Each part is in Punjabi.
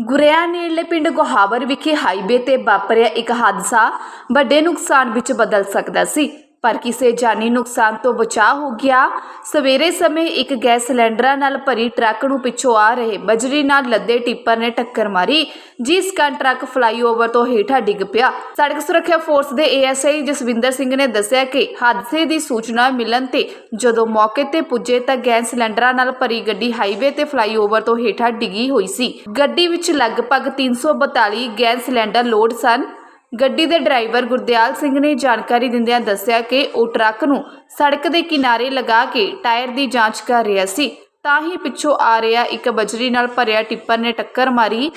ਗੁਰਿਆ ਨੇੜਲੇ ਪਿੰਡ ਗੁਹਾਵਰ ਵਿਖੇ ਹਾਈਵੇ ਤੇ ਵਾਪਰਿਆ ਇੱਕ ਹਾਦਸਾ। ਵੱਡੇ ਨੁਕਸਾਨ ਵਿੱਚ ਬਦਲ ਸਕਦਾ ਸੀ। ਪਰ ਕਿਸੇ ਜਾਨੀ ਨੁਕਸਾਨ ਤੋਂ ਬਚਾਅ ਹੋ ਗਿਆ। ਸਵੇਰੇ ਸਮੇਂ ਇੱਕ ਗੈਸ ਸਿਲੰਡਰਾਂ ਨਾਲ ਭਰੀ ਟਰੱਕ ਨੂੰ ਪਿੱਛੋਂ ਆ ਰਹੇ ਬਜਰੀ ਨਾਲ ਲੱਦੇ ਟਿੱਪਰ ਨੇ ਟੱਕਰ ਮਾਰੀ, ਜਿਸ ਕਾਰਨ ਟਰੱਕ ਫਲਾਈਓਵਰ ਤੋਂ ਹੇਠਾਂ ਡਿੱਗ ਪਿਆ। ਸੜਕ ਸੁਰੱਖਿਆ ਫੋਰਸ ਦੇ ਏਐਸਆਈ ਜਸਵਿੰਦਰ ਸਿੰਘ ਨੇ ਦੱਸਿਆ ਕਿ ਹਾਦਸੇ ਦੀ ਸੂਚਨਾ ਮਿਲਣ ਤੇ ਜਦੋਂ ਮੌਕੇ ਤੇ ਪੁੱਜੇ ਤਾਂ ਗੈਸ ਸਿਲੰਡਰਾਂ ਨਾਲ ਭਰੀ ਗੱਡੀ ਹਾਈਵੇ ਤੇ ਫਲਾਈਓਵਰ ਤੋਂ ਹੇਠਾਂ ਡਿੱਗੀ ਹੋਈ ਸੀ। ਗੱਡੀ ਵਿੱਚ ਲਗਭਗ 342 ਗੈਸ ਸਿਲੰਡਰ ਲੋਡ ਸਨ। ਗੱਡੀ ਦੇ ਡਰਾਈਵਰ ਗੁਰਦਿਆਲ ਸਿੰਘ ਨੇ ਜਾਣਕਾਰੀ ਦਿੰਦਿਆਂ ਦੱਸਿਆ ਕਿ ਉਹ ਟਰੱਕ ਨੂੰ ਸੜਕ ਦੇ ਕਿਨਾਰੇ ਲਗਾ ਕੇ ਟਾਇਰ ਦੀ ਜਾਂਚ ਕਰ ਰਿਹਾ ਸੀ। ਤਾਂ ਹੀ ਪਿੱਛੋਂ ਆ ਰਿਹਾ ਇੱਕ ਬਜਰੀ ਨਾਲ ਭਰਿਆ ਟਿੱਪਰ ਨੇ ਟੱਕਰ ਮਾਰੀ।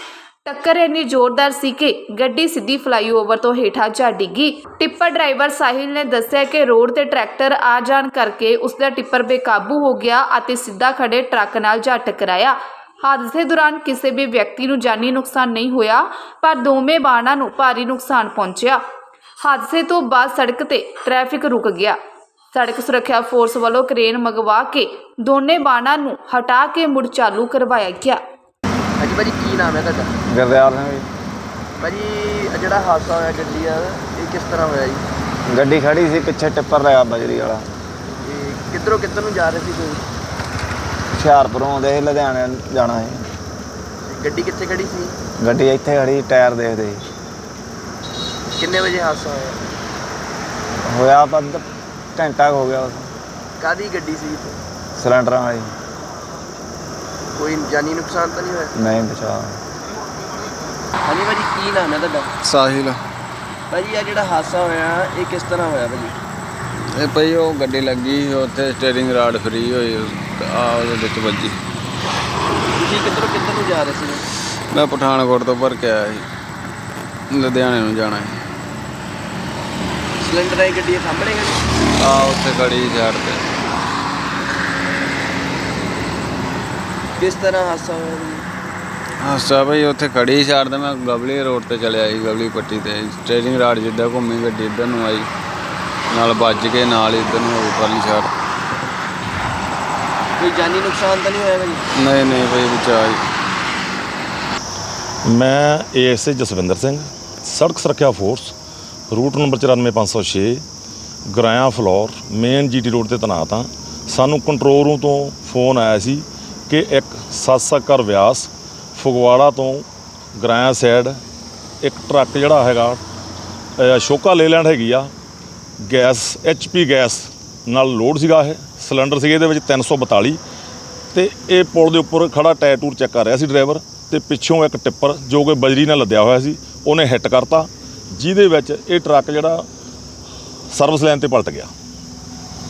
ਟੱਕਰ ਇੰਨੀ ਜ਼ੋਰਦਾਰ ਸੀ ਕਿ ਗੱਡੀ ਸਿੱਧੀ ਫਲਾਈਓਵਰ ਤੋਂ ਹੇਠਾਂ ਜਾ ਡਿੱਗੀ। ਟਿੱਪਰ ਡਰਾਈਵਰ ਸਾਹਿਲ ਨੇ ਦੱਸਿਆ ਕਿ ਰੋਡ ਤੇ ਟਰੈਕਟਰ ਆ ਜਾਣ ਕਰਕੇ ਉਸ ਦਾ ਟਿੱਪਰ ਬੇਕਾਬੂ ਹੋ ਗਿਆ ਅਤੇ ਸਿੱਧਾ ਖੜੇ ਟਰੱਕ ਨਾਲ ਜਾ ਟਕਰਾਇਆ। ਹਾਦਸੇ ਦੌਰਾਨ ਕਿਸੇ ਵੀ ਵਿਅਕਤੀ ਨੂੰ ਜਾਨੀ ਨੁਕਸਾਨ ਨਹੀਂ ਹੋਇਆ ਪਰ ਦੋਵੇਂ ਵਾਹਨਾਂ ਨੂੰ ਭਾਰੀ ਨੁਕਸਾਨ ਪਹੁੰਚਿਆ। ਹਾਦਸੇ ਤੋਂ ਬਾਅਦ ਸੜਕ ਤੇ ਟ੍ਰੈਫਿਕ ਰੁਕ ਗਿਆ। ਸੜਕ ਸੁਰੱਖਿਆ ਫੋਰਸ ਵੱਲੋਂ ਕ੍ਰੇਨ ਮੰਗਵਾ ਕੇ ਦੋਨੇ ਵਾਹਨਾਂ ਨੂੰ ਹਟਾ ਕੇ ਮੁੜ ਚਾਲੂ ਕਰਵਾਇਆ ਗਿਆ। ਹਾਂਜੀ ਭਾਜੀ ਕੀ ਨਾਮ ਹੈ ਤੁਹਾਡਾ? ਗੁਰਦਿਆਲ ਸਿੰਘ ਜੀ। ਭਾਜੀ ਆਹ ਜਿਹੜਾ ਹਾਦਸਾ ਹੋਇਆ ਗੱਡੀ ਦਾ ਇਹ ਕਿਸ ਤਰ੍ਹਾਂ ਹੋਇਆ ਜੀ? ਗੱਡੀ ਖੜੀ ਸੀ ਪਿੱਛੇ ਟਿੱਪਰ ਲਿਆ ਬਜਰੀ ਵਾਲਾ। ਇਹ ਕਿੱਧਰੋਂ ਕਿੱਧਰ ਨੂੰ ਜਾ ਰਹੇ ਸੀ ਕੋਈ ਹੁਸ਼ਿਆਰਪੁਰੋਂ ਆਉਂਦੇ ਸੀ ਲੁਧਿਆਣੇ ਜਾਣਾ ਸੀ। ਗੱਡੀ ਕਿੱਥੇ ਖੜੀ ਸੀ? ਗੱਡੀ ਇੱਥੇ ਖੜੀ ਟਾਇਰ ਦੇਖਦੇ ਸੀ। ਕਿੰਨੇ ਵਜੇ ਹਾਦਸਾ ਹੋਇਆ? ਹੋਇਆ ਅੱਧ ਘੰਟਾ ਕੁ ਹੋ ਗਿਆ। ਕਾਦੀ ਗੱਡੀ ਸੀ? ਸਿਲੰਡਰਾਂ ਵਾਲੀ। ਕੋਈ ਜਾਨੀ ਨੁਕਸਾਨ ਤਾਂ ਨਹੀਂ ਹੋਇਆ? ਨਹੀਂ ਬਚਾ ਹਾਂਜੀ ਭਾਜੀ ਕੀ ਨਾਮ ਹੈ ਤੁਹਾਡਾ? ਸਾਹਿਲ। ਭਾਜੀ ਆ ਜਿਹੜਾ ਹਾਦਸਾ ਹੋਇਆ ਇਹ ਕਿਸ ਤਰ੍ਹਾਂ ਹੋਇਆ ਭਾਜੀ? ਇਹ ਪਈ ਉਹ ਗੱਡੀ ਲੱਗੀ ਉੱਥੇ ਸਟੀਅਰਿੰਗ ਰਾਡ ਫਰੀ ਹੋਈ। ਆ ਉਹਦੇ ਵਿੱਚ ਵੱਜੀ। ਤੁਸੀਂ ਕਿੱਧਰੋਂ ਕਿੱਧਰ ਨੂੰ ਜਾ ਰਹੇ ਸੀ? ਮੈਂ ਪਠਾਨਕੋਟ ਤੋਂ ਭਰ ਕੇ ਆਇਆ ਸੀ। ਲੁਧਿਆਣੇ ਨੂੰ ਜਾਣਾ ਸੀ। ਸਿਲੰਡਰ ਆਈ ਗੱਡੀ ਦੇ ਸਾਹਮਣੇ ਖੜੀ ਆ ਉੱਥੇ ਖੜੀ ਸਾਈਡ ਤੇ। ਕਿਸ ਤਰ੍ਹਾਂ ਹਾਦਸਾ ਹੋਇਆ ਭਾਜੀ ਹਾਸਾ ਭਾਈ ਉੱਥੇ ਖੜੀ ਸਾਈਡ ਤੇ ਮੈਂ ਗਬਲੀ ਰੋਡ ਤੇ ਚਲਿਆ ਸੀ ਗਬਲੀ ਪੱਟੀ ਤੇ। ਸਟੀਅਰਿੰਗ ਰਾਡ ਜਿੱਦਾਂ ਘੁੰਮੀ ਗੱਡੀ ਇੱਧਰ ਨੂੰ ਆਈ। ਨਾਲ ਵੱਜ ਕੇ ਨਾਲ ਹੀ ਇੱਧਰ ਨੂੰ ਹੋ ਗਈ ਪਰਲੀ ਸਾਈਡ। ਕੋਈ ਜਾਨੀ ਨੁਕਸਾਨ ਤਾਂ ਨਹੀਂ ਹੋਇਆ ਭਾਜੀ ਨਹੀਂ ਨਹੀਂ ਭਾਈ ਬਚਾ ਜੀ ਮੈਂ ਏਐਸਏ ਜਸਵਿੰਦਰ ਸਿੰਘ ਸੜਕ ਸੁਰੱਖਿਆ force route number 94506 Guraya Phillaur main GT road ਤੇ ਤੈਨਾਤ ਹਾਂ। ਸਾਨੂੰ ਕੰਟਰੋਲ ਰੂਮ ਤੋਂ ਫੋਨ ਆਇਆ ਸੀ ਕਿ ਇੱਕ ਸਤਸੰਗ ਘਰ ਵਿਆਸ ਫਗਵਾੜਾ ਤੋਂ ਗਰਾਇਆ ਸਾਈਡ ਇੱਕ ਟਰੱਕ ਜਿਹੜਾ ਹੈਗਾ ਅ, ਅਸ਼ੋਕਾ ਲੇਲੈਂਡ ਹੈਗੀ ਆ ਗੈਸ ਐਚਪੀ ਗੈਸ ਨਾਲ ਲੋਡ ਸੀਗਾ ਇਹ ਸਿਲੰਡਰ ਸੀਗੇ ਇਹਦੇ ਵਿੱਚ 342 ਤੇ ਇਹ ਪੁਲ ਦੇ ਉੱਪਰ ਖੜਾ ਟਾਇਰ ਟੂਰ ਚੈੱਕ ਕਰ ਰਿਹਾ ਸੀ ਡਰਾਈਵਰ ਤੇ ਪਿੱਛੋਂ ਇੱਕ ਟਿੱਪਰ ਜੋ ਕਿ ਬਜਰੀ ਨਾਲ ਲੱਦਿਆ ਹੋਇਆ ਸੀ ਉਹਨੇ ਹਿੱਟ ਕਰਤਾ ਜਿਹਦੇ ਵਿੱਚ ਇਹ ਟਰੱਕ ਜਿਹੜਾ ਸਰਵਿਸ ਲਾਈਨ ਤੇ ਪਲਟ ਗਿਆ।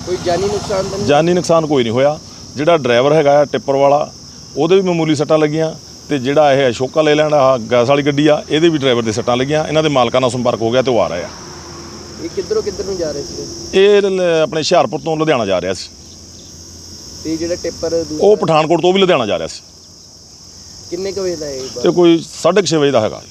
ਕੋਈ ਜਾਨੀ ਨੁਕਸਾਨ ਤਾਂ ਨਹੀਂ? ਜਾਨੀ ਨੁਕਸਾਨ ਕੋਈ ਨਹੀਂ ਹੋਇਆ। ਜਿਹੜਾ ਡਰਾਈਵਰ ਹੈਗਾ ਆ ਟਿੱਪਰ ਵਾਲਾ ਉਹਦੇ ਵੀ ਮਾਮੂਲੀ ਸੱਟਾਂ ਲੱਗੀਆਂ ਤੇ ਜਿਹੜਾ ਇਹ ਅਸ਼ੋਕਾ ਲੈ ਲੈਣ ਆ ਗੈਸ ਵਾਲੀ ਗੱਡੀ ਆ ਇਹਦੇ ਵੀ ਡਰਾਈਵਰ ਦੇ ਸੱਟਾਂ ਲੱਗੀਆਂ। ਇਹਨਾਂ ਦੇ ਮਾਲਕਾਂ ਨਾਲ ਸੰਪਰਕ ਹੋ ਗਿਆ ਤੇ ਉਹ ਆ ਰਹੇ ਆ। ਇਹ ਕਿੱਧਰੋਂ ਕਿੱਧਰ ਨੂੰ ਜਾ ਰਹੇ ਸੀ ਇਹ ਲ- ਆਪਣੇ ਹੁਸ਼ਿਆਰਪੁਰ ਤੋਂ ਲੁਧਿਆਣਾ ਜਾ ਰਿਹਾ ਸੀ। ਤੇ ਜਿਹੜਾ ਟਿੱਪਰ ਉਹ ਪਠਾਨਕੋਟ ਤੋਂ ਵੀ ਲੁਧਿਆਣਾ ਜਾ ਰਿਹਾ ਸੀ। ਕਿੰਨੇ ਕੁ ਵਜੇ ਦਾ ਹੈ ਇਹ ਤੇ ਕੋਈ 6:30 ਵਜੇ ਦਾ ਹੈਗਾ।